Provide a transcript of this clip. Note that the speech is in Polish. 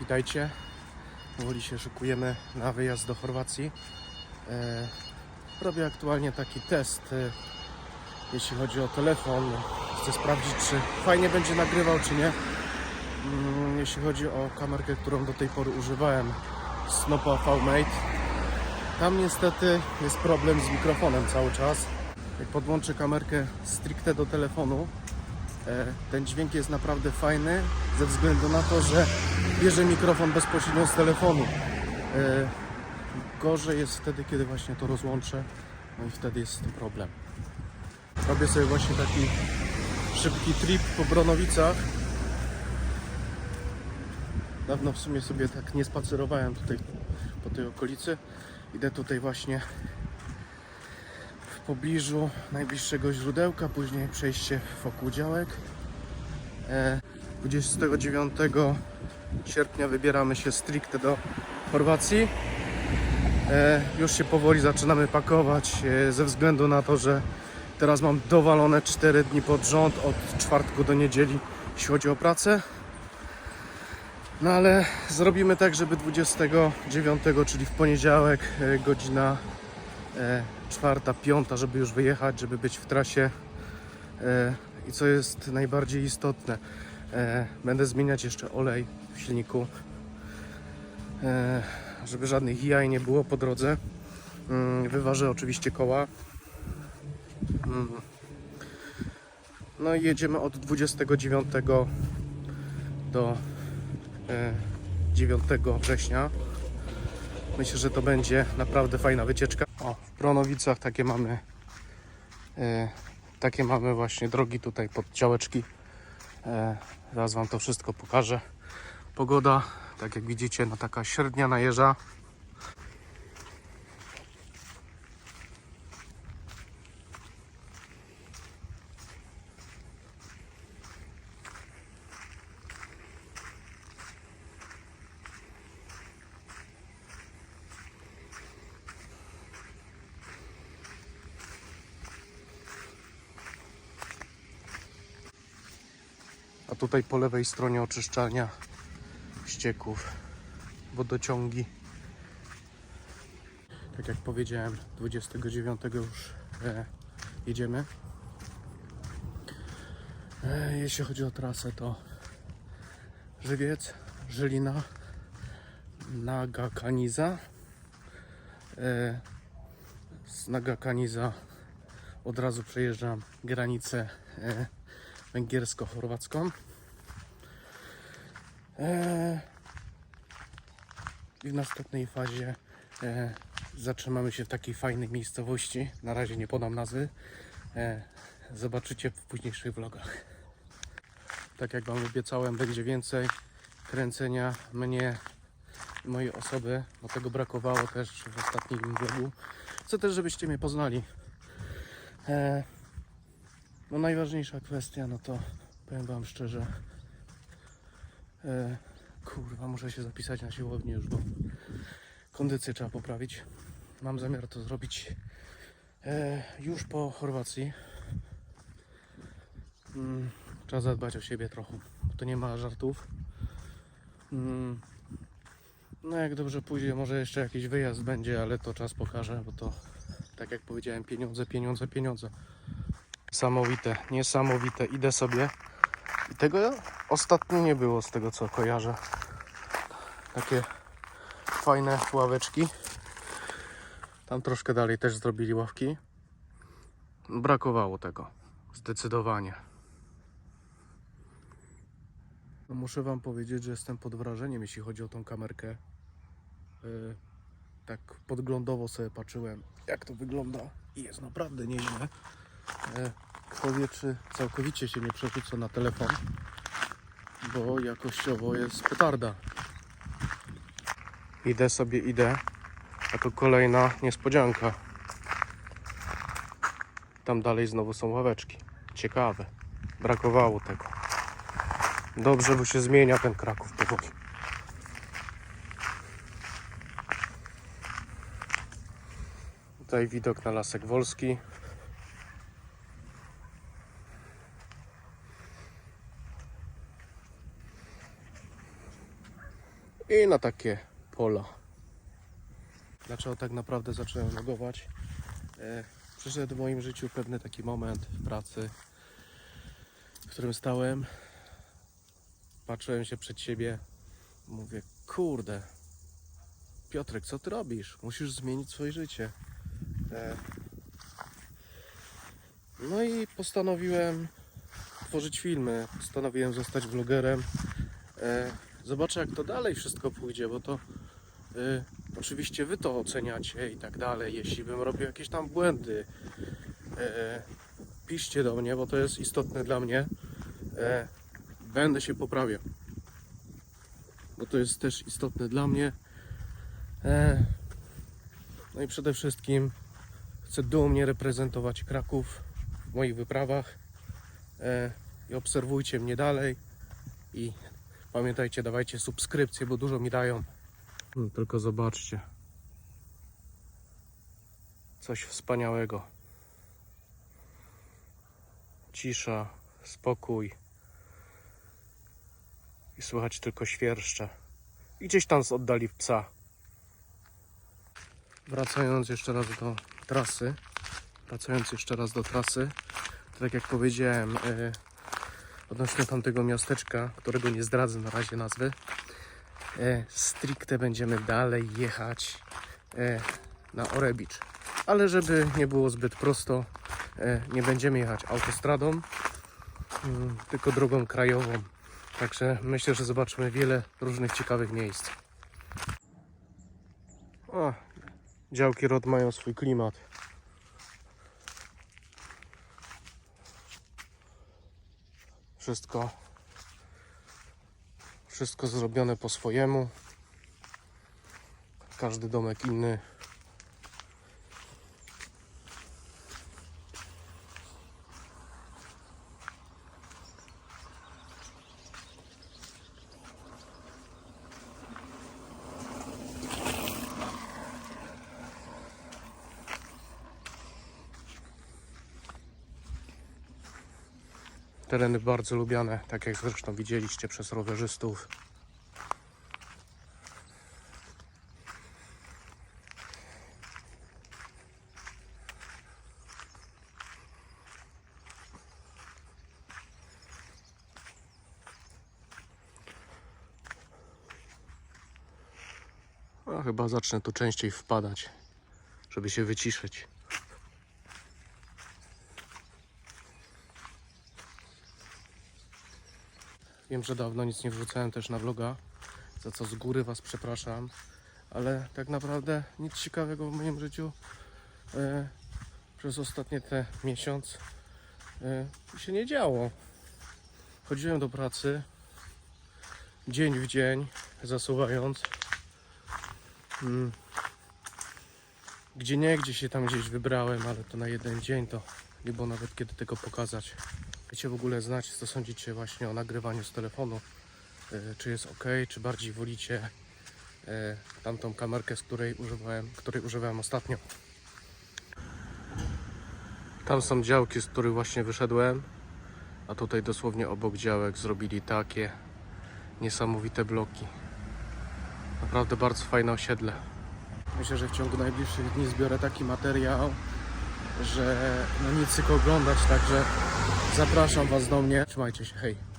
Witajcie. Powoli się szykujemy na wyjazd do Chorwacji. E, robię aktualnie taki test, e, jeśli chodzi o telefon. Chcę sprawdzić, czy fajnie będzie nagrywał, czy nie. Mm, jeśli chodzi o kamerkę, którą do tej pory używałem, Snopa VMate. Tam niestety jest problem z mikrofonem cały czas. Jak podłączę kamerkę stricte do telefonu, Ten dźwięk jest naprawdę fajny ze względu na to, że bierze mikrofon bezpośrednio z telefonu. E, Gorzej jest wtedy, kiedy właśnie to rozłączę, no i wtedy jest z tym problem. Robię sobie właśnie taki szybki trip po Bronowicach. Dawno w sumie sobie tak nie spacerowałem tutaj po tej okolicy. Idę tutaj właśnie pobliżu najbliższego źródełka, później przejście wokół działek. E, 29 sierpnia wybieramy się stricte do Chorwacji. E, już się powoli zaczynamy pakować e, ze względu na to, że teraz mam dowalone 4 dni pod rząd od czwartku do niedzieli, jeśli chodzi o pracę. No ale zrobimy tak, żeby 29, czyli w poniedziałek, e, godzina e, czwarta, piąta, żeby już wyjechać, żeby być w trasie. E, I co jest najbardziej istotne, e, będę zmieniać jeszcze olej w silniku, e, żeby żadnych jaj nie było po drodze. Mm, Wyważę oczywiście koła. Mm. No i jedziemy od 29 do e, 9 września. Myślę, że to będzie naprawdę fajna wycieczka. O, w Bronowicach takie mamy e, takie mamy właśnie drogi tutaj pod działeczki. E, zaraz Wam to wszystko pokażę. Pogoda, tak jak widzicie, no taka średnia najeża. Tutaj po lewej stronie oczyszczalnia ścieków, wodociągi. Tak jak powiedziałem, 29 już e, jedziemy. E, jeśli chodzi o trasę, to Żywiec, Żylina, Naga Kaniza. E, z Naga Kaniza od razu przejeżdżam granicę e, węgiersko-chorwacką. Eee, I w następnej fazie e, zatrzymamy się w takiej fajnej miejscowości. Na razie nie podam nazwy. E, zobaczycie w późniejszych vlogach. Tak jak Wam obiecałem, będzie więcej kręcenia mnie mojej osoby, bo tego brakowało też w ostatnim vlogu. Chcę też, żebyście mnie poznali. No najważniejsza kwestia, no to powiem Wam szczerze, e, kurwa, muszę się zapisać na siłownię już, bo kondycję trzeba poprawić. Mam zamiar to zrobić e, już po Chorwacji. Mm, trzeba zadbać o siebie trochę, bo to nie ma żartów. Mm, no jak dobrze pójdzie, może jeszcze jakiś wyjazd będzie, ale to czas pokaże, bo to tak jak powiedziałem, pieniądze, pieniądze, pieniądze. Niesamowite, niesamowite. Idę sobie. I tego ostatnio nie było z tego co kojarzę. Takie fajne ławeczki. Tam troszkę dalej też zrobili ławki. Brakowało tego. Zdecydowanie. No muszę Wam powiedzieć, że jestem pod wrażeniem, jeśli chodzi o tą kamerkę. Yy, tak podglądowo sobie patrzyłem, jak to wygląda. I jest naprawdę nieźle. E, Kto wie, czy całkowicie się nie przerzucę na telefon, bo jakościowo jest petarda. Idę sobie, idę, a to kolejna niespodzianka. Tam dalej znowu są ławeczki. Ciekawe. Brakowało tego. Dobrze, bo się zmienia ten Kraków powoli. Tutaj widok na Lasek Wolski. I na takie pola. Dlaczego tak naprawdę zacząłem logować? E, przyszedł w moim życiu pewny taki moment w pracy, w którym stałem, patrzyłem się przed siebie, mówię, kurde, Piotrek, co ty robisz? Musisz zmienić swoje życie. E, no i postanowiłem tworzyć filmy, postanowiłem zostać vlogerem. Zobaczę jak to dalej wszystko pójdzie, bo to e, oczywiście wy to oceniacie i tak dalej. Jeśli bym robił jakieś tam błędy, e, piszcie do mnie, bo to jest istotne dla mnie. E, będę się poprawiał. Bo to jest też istotne dla mnie. E, no i przede wszystkim chcę dumnie reprezentować Kraków w moich wyprawach. E, I obserwujcie mnie dalej. I pamiętajcie, dawajcie subskrypcje, bo dużo mi dają. No, tylko zobaczcie. Coś wspaniałego. Cisza, spokój. I słychać tylko świerszcze. I gdzieś tam z oddali psa. Wracając jeszcze raz do trasy. Wracając jeszcze raz do trasy. Tak jak powiedziałem, e, odnośnie tamtego miasteczka, którego nie zdradzę na razie nazwy, e, stricte będziemy dalej jechać e, na Orebicz. Ale żeby nie było zbyt prosto, e, nie będziemy jechać autostradą, mm, tylko drogą krajową. Także myślę, że zobaczymy wiele różnych ciekawych miejsc. O, działki ROD mają swój klimat. Wszystko wszystko zrobione po swojemu. Każdy domek inny. Tereny bardzo lubiane, tak jak zresztą widzieliście przez rowerzystów. A chyba zacznę tu częściej wpadać, żeby się wyciszyć. Wiem, że dawno nic nie wrzucałem też na vloga, za co z góry Was przepraszam, ale tak naprawdę nic ciekawego w moim życiu e, przez ostatnie te miesiąc e, się nie działo. Chodziłem do pracy dzień w dzień, zasuwając. Mm. Gdzie nie, gdzie się tam gdzieś wybrałem, ale to na jeden dzień to nie nawet kiedy tego pokazać. Chcecie w ogóle znać, co sądzicie właśnie o nagrywaniu z telefonu? E, Czy jest ok, czy bardziej wolicie e, tamtą kamerkę, z której używałem, której używałem ostatnio? Tam są działki, z których właśnie wyszedłem, a tutaj dosłownie obok działek zrobili takie niesamowite bloki. Naprawdę bardzo fajne osiedle. Myślę, że w ciągu najbliższych dni zbiorę taki materiał, że no nic tylko oglądać, także zapraszam Was do mnie. Trzymajcie się, hej.